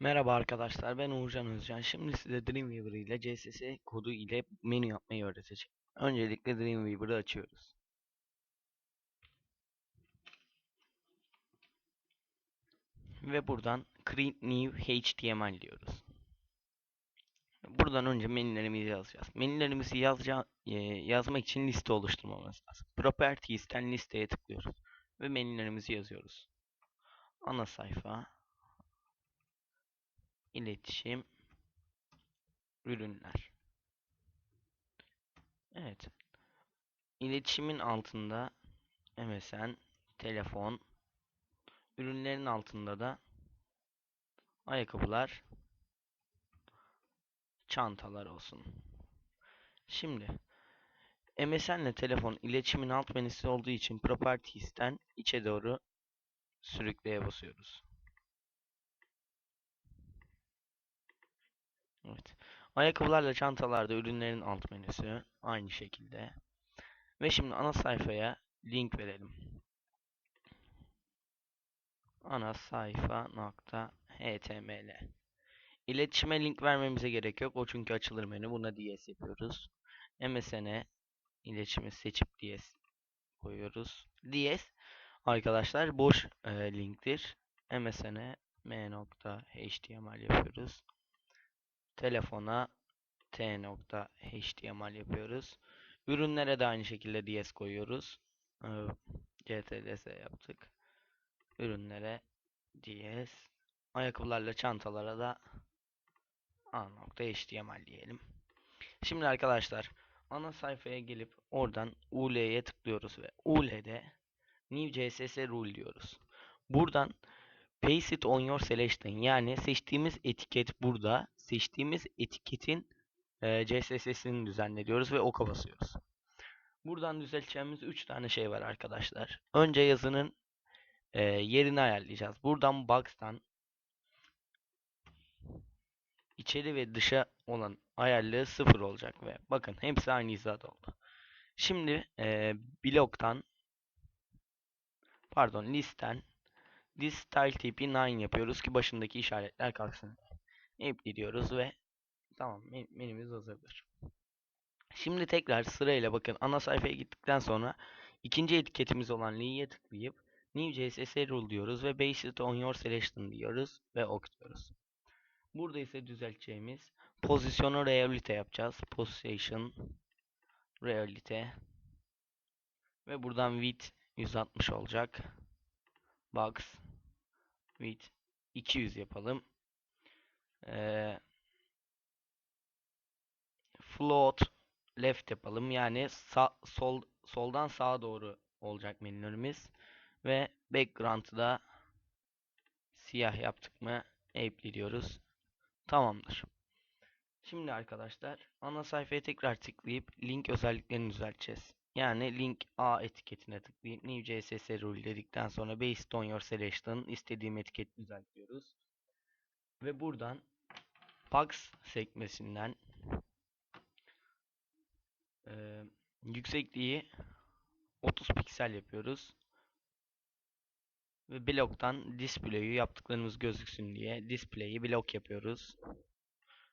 Merhaba arkadaşlar ben Uğurcan Özcan. Şimdi size Dreamweaver ile CSS kodu ile menü yapmayı öğreteceğim. Öncelikle Dreamweaver'ı açıyoruz. Ve buradan Create New HTML diyoruz. Buradan önce menülerimizi yazacağız. Menülerimizi yazaca e, yazmak için liste oluşturmamız lazım. Properties'ten listeye tıklıyoruz. Ve menülerimizi yazıyoruz. Ana sayfa, iletişim, ürünler. Evet. İletişimin altında MSN, telefon, ürünlerin altında da ayakkabılar, çantalar olsun. Şimdi MSN ile telefon iletişimin alt menüsü olduğu için Properties'ten içe doğru sürükleye basıyoruz. Evet. Ayakkabılarla çantalarda ürünlerin alt menüsü aynı şekilde. Ve şimdi ana sayfaya link verelim. Ana sayfa nokta html. İletişime link vermemize gerek yok. O çünkü açılır menü. Buna DS yapıyoruz. MSN'e iletişimi seçip DS koyuyoruz. DS arkadaşlar boş e, linktir. MSN'e m.html yapıyoruz telefona t.html yapıyoruz. Ürünlere de aynı şekilde ds koyuyoruz. Ee, ctds yaptık. Ürünlere ds. Ayakkabılarla çantalara da a.html diyelim. Şimdi arkadaşlar ana sayfaya gelip oradan ul'ye tıklıyoruz ve ul'de new css rule diyoruz. Buradan Paste it on your selection. Yani seçtiğimiz etiket burada. Seçtiğimiz etiketin e, CSS'sini düzenliyoruz ve oka basıyoruz. Buradan düzelteceğimiz 3 tane şey var arkadaşlar. Önce yazının e, yerini ayarlayacağız. Buradan box'tan içeri ve dışa olan ayarlığı sıfır olacak ve bakın hepsi aynı hizada oldu. Şimdi e, bloktan pardon listten this style tipi 9 yapıyoruz ki başındaki işaretler kalksın. Apply diyoruz ve tamam menümüz hazırdır. Şimdi tekrar sırayla bakın ana sayfaya gittikten sonra ikinci etiketimiz olan Lee'ye tıklayıp New CSS Rule diyoruz ve Based on your selection diyoruz ve OK diyoruz. Burada ise düzelteceğimiz pozisyonu realite yapacağız. Position realite ve buradan width 160 olacak. Box width 200 yapalım. Ee, float left yapalım. Yani sağ, sol soldan sağa doğru olacak menülerimiz ve background'ı da siyah yaptık mı apply diyoruz. Tamamdır. Şimdi arkadaşlar ana sayfaya tekrar tıklayıp link özelliklerini düzelteceğiz. Yani link A etiketine tıklayıp new CSS rule dedikten sonra based on your selection istediğim etiket düzeltiyoruz. Ve buradan Pax sekmesinden e, yüksekliği 30 piksel yapıyoruz. Ve bloktan display'i yaptıklarımız gözüksün diye display'i blok yapıyoruz.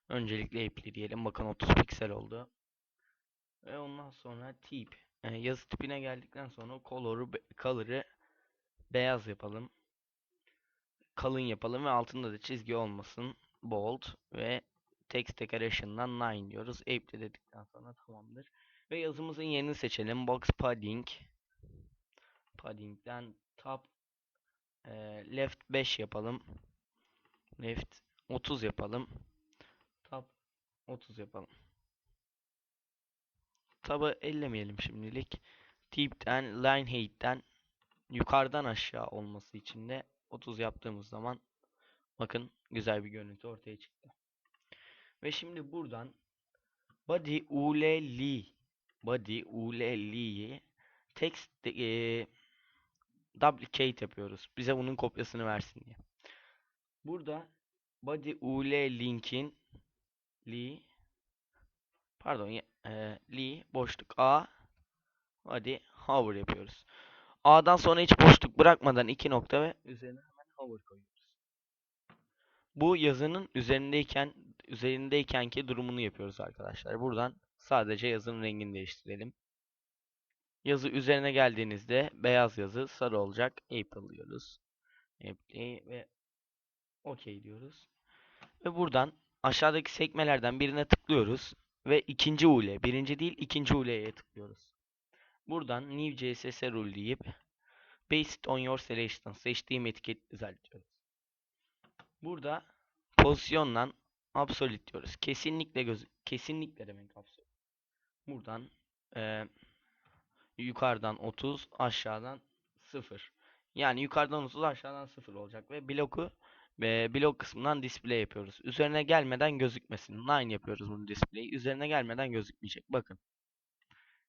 Öncelikle apply diyelim. Bakın 30 piksel oldu. Ve ondan sonra tip e, yazı tipine geldikten sonra color'u color'ı beyaz yapalım. Kalın yapalım ve altında da çizgi olmasın. Bold ve text decoration'dan 9 diyoruz. Apply dedikten sonra tamamdır. Ve yazımızın yerini seçelim. Box padding padding'den top e, left 5 yapalım. Left 30 yapalım. Top 30 yapalım. Tabı ellemeyelim şimdilik. Tip'ten, line height'ten yukarıdan aşağı olması için de 30 yaptığımız zaman bakın güzel bir görüntü ortaya çıktı. Ve şimdi buradan body ulli body ulli'yi text e, duplicate yapıyoruz. Bize bunun kopyasını versin diye. Burada body ul linkin li pardon e, li boşluk a hadi hover yapıyoruz. A'dan sonra hiç boşluk bırakmadan iki nokta ve üzerine hemen hover koyuyoruz. bu yazının üzerindeyken üzerindeykenki durumunu yapıyoruz arkadaşlar. Buradan sadece yazının rengini değiştirelim. Yazı üzerine geldiğinizde beyaz yazı sarı olacak. April diyoruz. April ve OK diyoruz. Ve buradan aşağıdaki sekmelerden birine tıklıyoruz ve ikinci UL, birinci değil ikinci UL'ye tıklıyoruz. Buradan New CSS Rule deyip Based on your selection seçtiğim etiket düzeltiyoruz. Burada pozisyondan absolute diyoruz. Kesinlikle göz kesinlikle demek absolute. Buradan eee yukarıdan 30, aşağıdan 0. Yani yukarıdan 30, aşağıdan 0 olacak ve bloku ve blok kısmından display yapıyoruz. Üzerine gelmeden gözükmesin. Line yapıyoruz bunu display. Üzerine gelmeden gözükmeyecek. Bakın.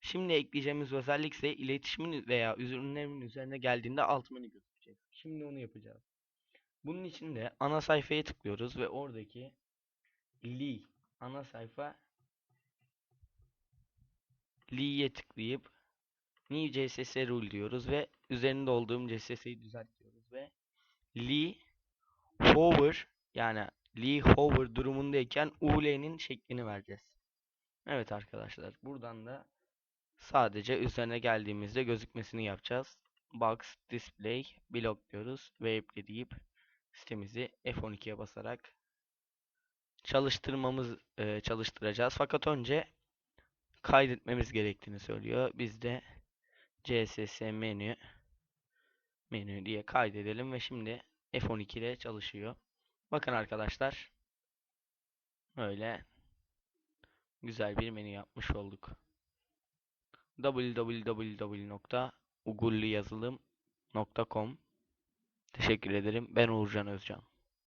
Şimdi ekleyeceğimiz özellik ise iletişimin veya ürünlerin üzerine geldiğinde alt menü gözükecek. Şimdi onu yapacağız. Bunun için de ana sayfaya tıklıyoruz ve oradaki Li ana sayfa Li'ye tıklayıp New CSS Rule diyoruz ve üzerinde olduğum CSS'yi düzeltiyoruz ve Li hover yani Li hover durumundayken UL'nin şeklini vereceğiz. Evet arkadaşlar buradan da sadece üzerine geldiğimizde gözükmesini yapacağız. Box display block diyoruz ve apply deyip sitemizi F12'ye basarak çalıştırmamız e, çalıştıracağız. Fakat önce kaydetmemiz gerektiğini söylüyor. Biz de CSS menü menü diye kaydedelim ve şimdi F12 ile çalışıyor. Bakın arkadaşlar böyle güzel bir menü yapmış olduk. www.ugulluyazılım.com Teşekkür ederim. Ben Uğurcan Özcan.